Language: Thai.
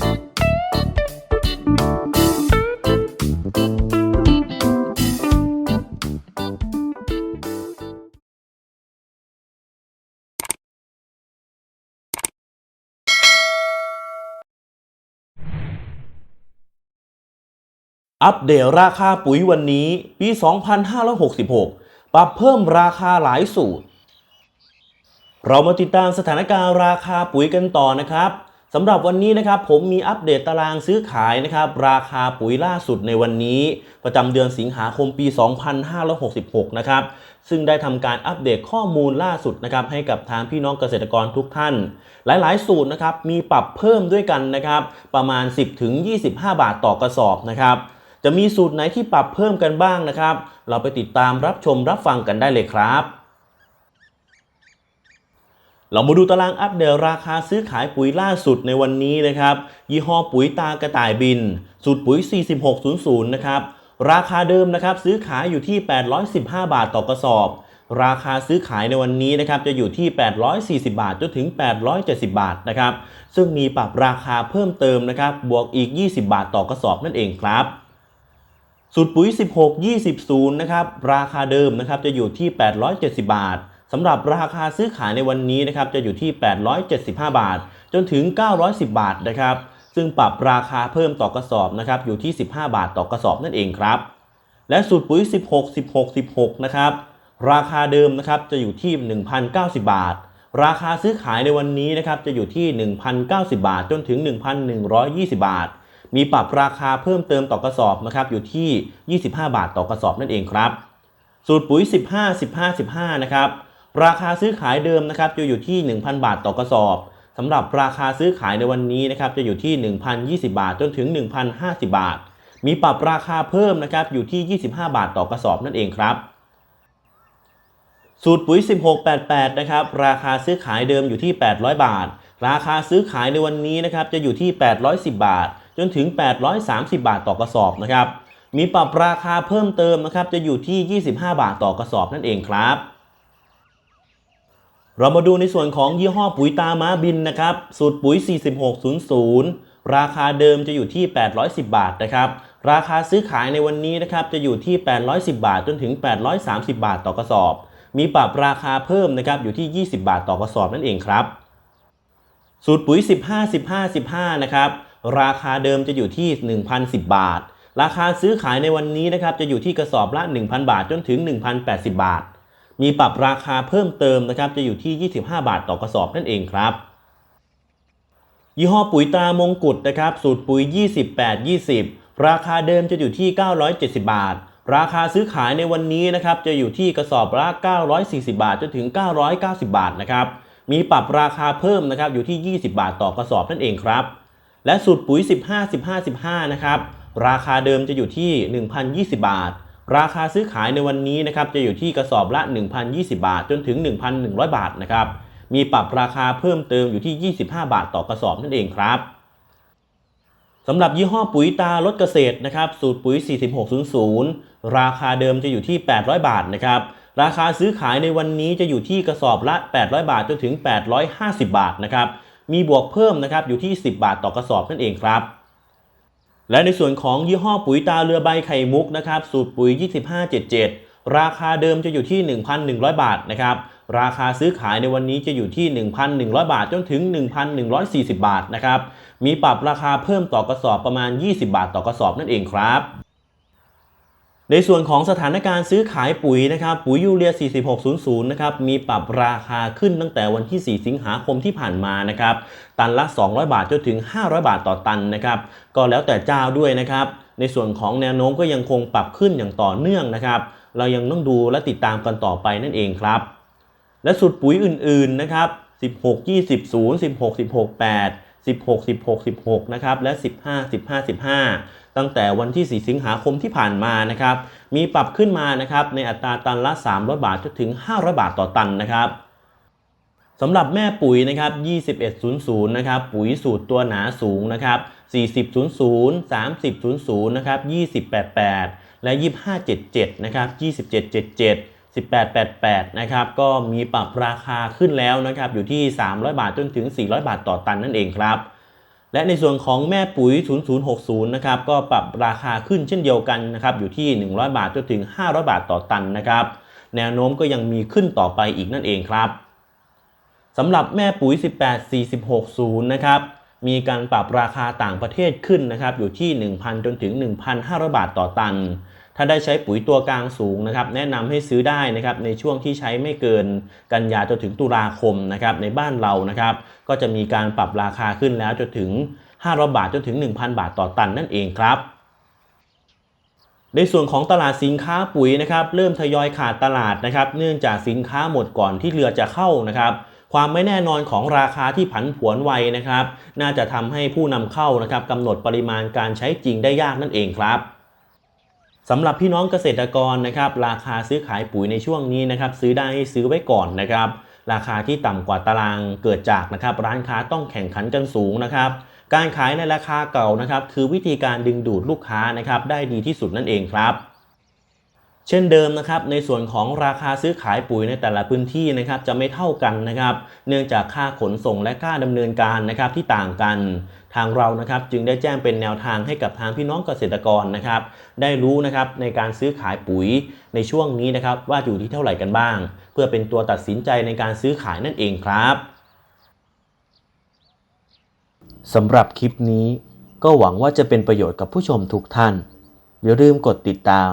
อัปเดตราคาปุ๋ยวันนี้ ปี 2566 ปรับเพิ่มราคาหลายสูตร เรามาติดตามสถานการณ์ราคาปุ๋ยกันต่อนะครับ สำหรับวันนี้นะครับผมมีอัปเดตตารางซื้อขายนะครับราคาปุ๋ยล่าสุดในวันนี้ ประจำเดือนสิงหาคมปี 2566 นะครับซึ่งได้ทำการอัปเดตข้อมูลล่าสุดนะครับให้กับทางพี่น้องเกษตรกรทุกท่าน หลายๆ สูตรนะครับมีปรับเพิ่มด้วยกันนะครับประมาณ 10-25 บาทต่อกระสอบนะครับจะมีสูตรไหนที่ปรับเพิ่มกันบ้างนะครับ เราไปติดตามรับชมรับฟังกันได้เลยครับ เรามาดูตารางอัปเดตราคาซื้อขายปุ๋ยล่าสุดในวันนี้นะครับ ยี่ห้อปุ๋ยตากระต่ายบิน สูตรปุ๋ย 4600 นะครับ ราคาเดิมนะครับซื้อขายอยู่ที่ 815 บาทต่อกระสอบ ราคาซื้อขายในวันนี้นะครับจะอยู่ที่ 840 บาทจนถึง 870 บาทนะครับ ซึ่งมีปรับราคาเพิ่มเติมนะครับ บวกอีก 20 บาทต่อกระสอบนั่นเองครับสูตรปุ๋ย 16 20 0 นะครับ ราคาเดิมนะครับจะอยู่ที่ 870 บาท สำหรับราคาซื้อขายในวันนี้นะครับจะอยู่ที่ 875 บาท จนถึง 910 บาทนะครับ ซึ่งปรับราคาเพิ่มต่อกระสอบนะครับอยู่ที่ 15 บาทต่อกระสอบนั่นเองครับ และสูตรปุ๋ย 16 16 16 นะครับ ราคาเดิมนะครับจะอยู่ที่ 1,090 บาท ราคาซื้อขายในวันนี้นะครับจะอยู่ที่ 1,090 บาท จนถึง 1,120 บาท มีปรับราคาเพิ่มเติมต่อกระสอบนะครับอยู่ที่ 25 บาทต่อกระสอบนั่นเองครับ สูตรปุ๋ย 15 15 15 นะครับ ราคาซื้อขายเดิมนะครับจะอยู่ที่ 1,000 บาทต่อกระสอบสำหรับราคาซื้อขายในวันนี้นะครับจะอยู่ที่ 1,020 บาทจนถึง 1,050 บาท มีปรับราคาเพิ่มนะครับอยู่ที่ 25 บาทต่อกระสอบนั่นเองครับ สูตรปุ๋ย 1688 นะครับราคาซื้อขายเดิมอยู่ที่ 800 บาท ราคาซื้อขายในวันนี้นะครับจะอยู่ที่ 810 บาท จนถึง 830 บาทต่อกระสอบนะครับมีปรับราคาเพิ่มเติมนะครับจะอยู่ที่ 25 บาทต่อกระสอบนั่นเองครับ เรามาดูในส่วนของยี่ห้อปุ๋ยตาม้าบินนะครับ สูตรปุ๋ย 4600 ราคาเดิมจะอยู่ที่ 810 บาทนะครับ ราคาซื้อขายในวันนี้นะครับจะอยู่ที่ 810 บาทจนถึง 830 บาทต่อกระสอบ มีปรับราคาเพิ่มนะครับอยู่ที่ 20 บาทต่อกระสอบนั่นเองครับ สูตรปุ๋ย 15 15 15 นะครับ ราคาเดิมจะอยู่ที่ 1,010 บาท ราคาซื้อขายในวันนี้นะครับจะอยู่ที่กระสอบละ 1,000 บาทจนถึง 1,080 บาท มีปรับราคาเพิ่มเติมนะครับจะอยู่ที่ 25 บาทต่อกระสอบนั่นเองครับ ยี่ห้อปุ๋ยตรามงกุฎนะครับสูตรปุ๋ย 28 20 ราคาเดิมจะอยู่ที่ 970 บาท ราคาซื้อขายในวันนี้นะครับจะอยู่ที่กระสอบละ 940 บาทจนถึง 990 บาทนะครับมีปรับราคาเพิ่มนะครับอยู่ที่ 20 บาทต่อกระสอบนั่นเองครับ และสูตรปุ๋ย 15 15 15 นะครับราคาเดิมจะอยู่ที่ 1,020 บาท ราคาซื้อขายในวันนี้นะครับจะอยู่ที่กระสอบละ 1,020 บาท จนถึง 1,100 บาทนะครับ มีปรับราคาเพิ่มเติมอยู่ที่ 25 บาทต่อกระสอบนั่นเองครับสำหรับยี่ห้อปุ๋ยตาลดเกษตรนะครับสูตรปุ๋ย 4600 ราคาเดิมจะอยู่ที่ 800 บาทนะครับราคาซื้อขายในวันนี้จะอยู่ที่กระสอบละ 800 บาทจนถึง 850 บาทนะครับมีบวกเพิ่มนะครับอยู่ที่ 10 บาทต่อกระสอบนั่นเองครับ และในส่วนของยี่ห้อปุ๋ยตาเรือใบไข่มุกนะครับสูตรปุ๋ย 2577 ราคาเดิมจะอยู่ที่ 1,100 บาทนะครับราคาซื้อขายในวันนี้จะอยู่ที่ 1,100 บาทจนถึง 1,140 บาทนะครับมีปรับราคาเพิ่มต่อกระสอบประมาณ 20 บาทต่อกระสอบนั่นเองครับ ในส่วนของสถานการณ์ซื้อขายปุ๋ยนะครับปุ๋ยยูเรีย 4600 นะครับมีปรับราคาขึ้นตั้งแต่วันที่ 4 สิงหาคมที่ผ่านมานะครับตันละ 200 บาทจนถึง 500 บาทต่อตันนะครับก็แล้วแต่เจ้าด้วยนะครับในส่วนของแนวโน้มก็ยังคงปรับขึ้นอย่างต่อเนื่องนะครับเรายังต้องดูและติดตามกันต่อไปนั่นเองครับ และสูตรปุ๋ยอื่นๆนะครับ16 20 0 16 16 8 16 16 16 นะครับ และ 15 15 15 ตั้งแต่วันที่ 4 สิงหาคมที่ผ่านมานะครับ มีปรับขึ้นมานะครับในอัตราตันละ 300 บาทจนถึง 500 บาทต่อตันนะครับสำหรับแม่ปุ๋ยนะครับ 2100 นะครับ ปุ๋ยสูตรตัวหนาสูงนะครับ 4000 3000 นะครับ 2088 และ 2577 นะครับ 2777 1888 นะครับ ก็มีปรับราคาขึ้นแล้วนะครับ อยู่ที่ 300 บาทจนถึง 400 บาทต่อตันนั่นเองครับ และในส่วนของแม่ปุ๋ย 0060 นะครับ ก็ปรับราคาขึ้นเช่นเดียวกันนะครับ อยู่ที่ 100 บาทจนถึง 500 บาทต่อตันนะครับ แนวโน้มก็ยังมีขึ้นต่อไปอีกนั่นเองครับสำหรับแม่ปุ๋ย 18460 นะครับ มีการปรับราคาต่างประเทศขึ้นนะครับ อยู่ที่ 1,000 จนถึง 1,500 บาทต่อตัน ถ้าได้ใช้ปุ๋ยตัวกลางสูงนะครับ แนะนำให้ซื้อได้นะครับในช่วงที่ใช้ไม่เกินกันยาจนถึงตุลาคมนะครับในบ้านเรานะครับ ก็จะมีการปรับราคาขึ้นแล้วจนถึง500บาทจนถึง 1,000 บาทต่อตันนั่นเองครับในส่วนของตลาดสินค้าปุ๋ยนะครับ เริ่มทยอยขาดตลาดนะครับ เนื่องจากสินค้าหมดก่อนที่เรือจะเข้านะครับ ความไม่แน่นอนของราคาที่ผันผวนไวนะครับ น่าจะทำให้ผู้นำเข้านะครับกำหนดปริมาณการใช้จริงได้ยากนั่นเองครับ สำหรับพี่น้องเกษตรกรนะครับราคาซื้อขายปุ๋ยในช่วงนี้นะครับซื้อได้ซื้อไว้ก่อนนะครับราคาที่ต่ำกว่าตารางเกิดจากนะครับร้านค้าต้องแข่งขันกันสูงนะครับการขายในราคาเก่านะครับคือวิธีการดึงดูดลูกค้านะครับได้ดีที่สุดนั่นเองครับ เช่นเดิมนะครับในส่วนของราคาซื้อขายปุ๋ยในแต่ละพื้นที่นะครับจะไม่เท่ากันนะครับ เนื่องจากค่าขนส่งและค่าดำเนินการนะครับที่ต่างกัน ทางเรานะครับจึงได้แจ้งเป็นแนวทางให้กับทางพี่น้องเกษตรกรนะครับ ได้รู้นะครับในการซื้อขายปุ๋ยในช่วงนี้นะครับว่าอยู่ที่เท่าไหร่กันบ้าง เพื่อเป็นตัวตัดสินใจในการซื้อขายนั่นเองครับสำหรับคลิปนี้ก็หวังว่าจะเป็นประโยชน์กับผู้ชมทุกท่าน อย่าลืมกดติดตาม